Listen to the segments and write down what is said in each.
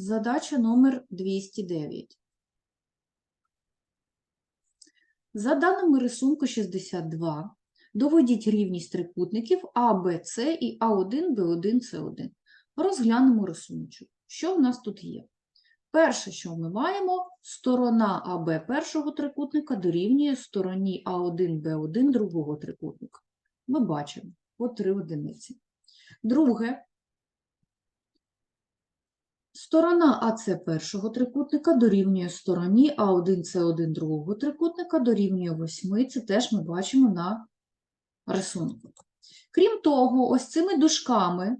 Задача номер 209. За даними рисунку 62, доведіть рівність трикутників А, Б, С і А1, Б1, С1. Розглянемо рисуночок. Що в нас тут є? Перше, що ми маємо, сторона АБ першого трикутника дорівнює стороні А1, Б1 другого трикутника. Ми бачимо по три одиниці. Друге, Сторона АС першого трикутника дорівнює стороні А1, С1 другого трикутника дорівнює 8. Це теж ми бачимо на рисунку. Крім того, ось цими дужками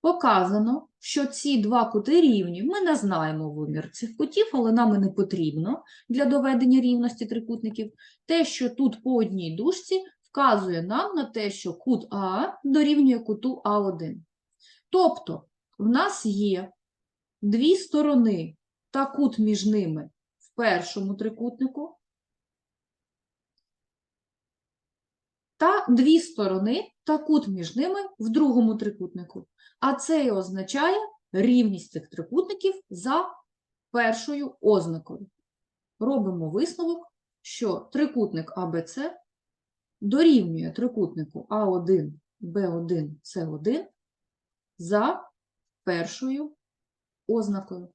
показано, що ці два кути рівні. Ми не знаємо вимір цих кутів, але нам і не потрібно для доведення рівності трикутників. Те, що тут по одній дужці, вказує нам на те, що кут А дорівнює куту А1. Тобто, в нас є дві сторони та кут між ними в першому трикутнику, та дві сторони та кут між ними в другому трикутнику. А це і означає рівність цих трикутників за першою ознакою. Робимо висновок, що трикутник АБЦ дорівнює трикутнику А1, Б1, С1 за першою ознакою.